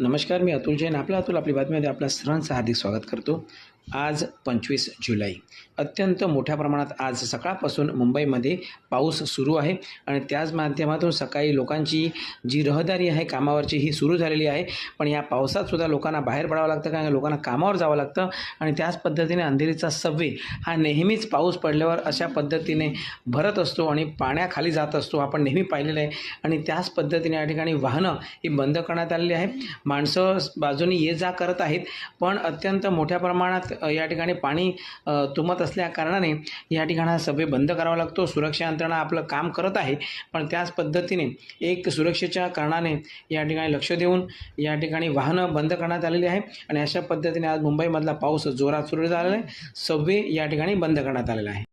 नमस्कार मी अतुल जैन. आपला अतुल आपली बातमीमध्ये आपल्या सर्वांचं हार्दिक स्वागत करतो. आज पंचवीस जुलै. अत्यंत मोठ्या प्रमाणात आज सकाळपासून मुंबईमध्ये पाऊस सुरू आहे आणि त्याच माध्यमातून सकाळी लोकांची जी रहदारी आहे कामावरची ही सुरू झालेली आहे. पण या पावसात सुद्धा लोकांना बाहेर पडावं लागतं कारण लोकांना कामावर जावं लागतं आणि त्याच पद्धतीने अंधेरीचा सव्वे हा नेहमीच पाऊस पडल्यावर अशा पद्धतीने भरत असतो आणि पाण्याखाली जात असतो आपण नेहमी पाहिलेलं आहे. आणि त्याच पद्धतीने या ठिकाणी वाहनं ही बंद करण्यात आलेली आहे माणसं बाजूनी ये जा करत आहेत. पण अत्यंत मोठ्या प्रमाणात या ठिकाणी पाणी तुमत असल्या कारणाने या ठिकाणी हा सभे बंद करावा लागतो. सुरक्षा यंत्रणा आपलं काम करत आहे पण त्याच पद्धतीने एक सुरक्षेच्या कारणाने या ठिकाणी लक्ष देऊन या ठिकाणी वाहनं बंद करण्यात आलेली आहे आणि अशा पद्धतीने आज मुंबईमधला पाऊस जोरात सुरू झालेला आहे. सभे या ठिकाणी बंद करण्यात आलेला आहे